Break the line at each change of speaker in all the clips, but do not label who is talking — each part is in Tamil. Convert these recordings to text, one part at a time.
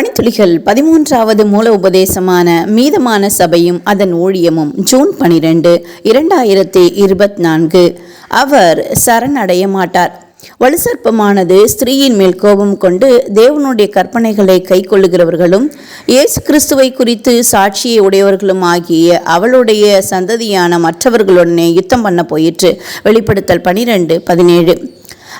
பணித்துளிகள் பதிமூன்றாவது மூல உபதேசமான மீதமான சபையும் அதன் ஊழியமும் ஜூன் பனிரெண்டு இரண்டாயிரத்தி இருபத்தி நான்கு அவர் சரணடைய மாட்டார். வலுசற்பமானது ஸ்திரீயின் மேல் கோபம் கொண்டு தேவனுடைய கற்பனைகளை கைக்கொள்ளுகிறவர்களும் இயேசு கிறிஸ்துவை குறித்து சாட்சியை உடையவர்களும் ஆகிய அவளுடைய சந்ததியான மற்றவர்களுடனே யுத்தம் பண்ண போயிற்று. வெளிப்படுத்தல் பனிரெண்டு பதினேழு.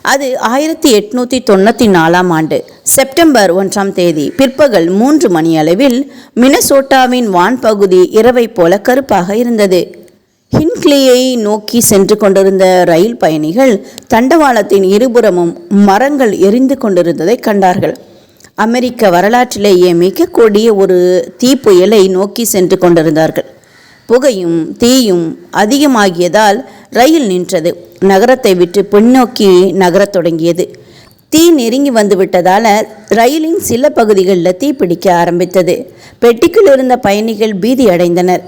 அது ஆயிரத்தி எட்நூற்றி தொண்ணூற்றி நாலாம் ஆண்டு. செப்டம்பர் ஒன்றாம் தேதி பிற்பகல் மூன்று மணி அளவில் மினசோட்டாவின் வான்பகுதி இரவை போல கருப்பாக இருந்தது. ஹின்க்லியை நோக்கி சென்று கொண்டிருந்த ரயில் பயணிகள் தண்டவாளத்தின் இருபுறமும் மரங்கள் எரிந்து கொண்டிருந்ததை கண்டார்கள். அமெரிக்க வரலாற்றிலேயே மிக கொடிய ஒரு தீப்புயலை நோக்கி சென்று கொண்டிருந்தார்கள். புகையும் தீயும் அதிகமாகியதால் ரயில் நின்றது. நகரத்தை விட்டு பின்னோக்கி நகரத் தொடங்கியது. தீ நெருங்கி வந்து விட்டதால ரயிலின் சில பகுதிகளில் தீ பிடிக்க ஆரம்பித்தது. பெட்டிக்குள் இருந்த பயணிகள் பீதி அடைந்தனர்.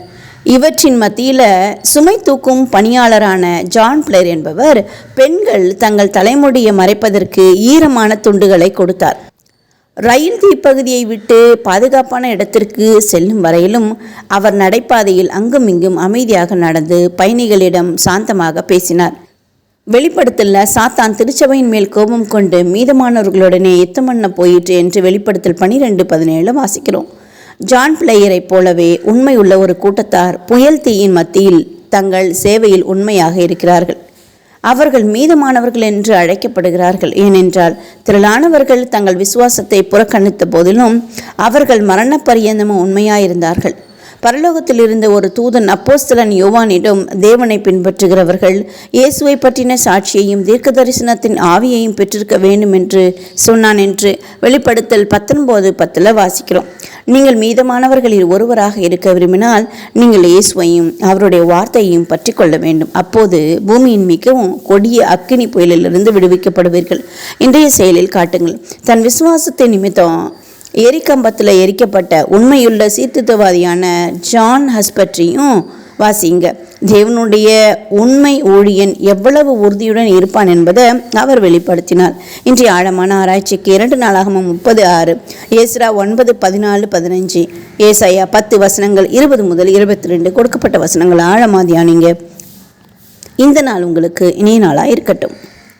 இவற்றின் மத்தியில் சுமை தூக்கும் பணியாளரான ஜான் பிளேர் என்பவர் பெண்கள் தங்கள் தலைமுடியை மறைப்பதற்கு ஈரமான துண்டுகளை கொடுத்தார். ரயில் தீப்பகுதியை விட்டு பாதுகாப்பான இடத்திற்கு செல்லும் வரையிலும் அவர் நடைபாதையில் அங்கும் இங்கும் அமைதியாக நடந்து பயணிகளிடம் சாந்தமாக பேசினார். வெளிப்படுத்தல சாத்தான் திருச்சபையின் மேல் கோபம் கொண்டு மீதமானவர்களுடனே யுத்தம் பண்ண போயிற்று என்று வெளிப்படுத்தல் பனிரெண்டு பதினேழு வாசிக்கிறோம். ஜான் பிளேயரைப் போலவே உண்மை உள்ள ஒரு கூட்டத்தார் புயல் தீயின் மத்தியில் தங்கள் சேவையில் உண்மையாக இருக்கிறார்கள். அவர்கள் மீதமானவர்கள் என்று அழைக்கப்படுகிறார்கள். ஏனென்றால் திரளானவர்கள் தங்கள் விசுவாசத்தை புறக்கணித்த போதிலும் அவர்கள் மரண பரியந்தமும் உண்மையாயிருந்தார்கள். பரலோகத்தில் இருந்த ஒரு தூதன் அப்போஸ்தலன் யோவானிடம் தேவனை பின்பற்றுகிறவர்கள் இயேசுவை பற்றின சாட்சியையும் தீர்க்க தரிசனத்தின் ஆவியையும் பெற்றிருக்க வேண்டும் என்று சொன்னான் என்று வெளிப்படுத்தல் பத்தொன்பது பத்தில் வாசிக்கிறோம். நீங்கள் மீதமானவர்களில் ஒருவராக இருக்க விரும்பினால் நீங்கள் இயேசுவையும் அவருடைய வார்த்தையையும் பற்றி கொள்ள வேண்டும். அப்போது பூமியின் மிகவும் கொடிய அக்கினி புயலிலிருந்து விடுவிக்கப்படுவீர்கள். இன்றைய செயலில் காட்டுங்கள். தன் விசுவாசத்தை நிமித்தம் எரிக்கம்பத்தில் எரிக்கப்பட்ட உண்மையுள்ள சீர்திருத்தவாதியான ஜான் ஹஸ்பற்றியும் வாசிங்க. தேவனுடைய உண்மை ஊழியன் எவ்வளவு உறுதியுடன் இருப்பான் என்பதை அவர் வெளிப்படுத்தினார். இன்றைய ஆழமான ஆராய்ச்சிக்கு இரண்டு நாளாகமும் முப்பது ஆறு ஏஸ்ரா ஒன்பது பதினாலு பதினஞ்சு ஏசாயா பத்து வசனங்கள் இருபது முதல் இருபத்தி ரெண்டு கொடுக்கப்பட்ட வசனங்கள். ஆழமாதியானீங்க இந்த நாள் உங்களுக்கு இனிய நாளாக இருக்கட்டும்.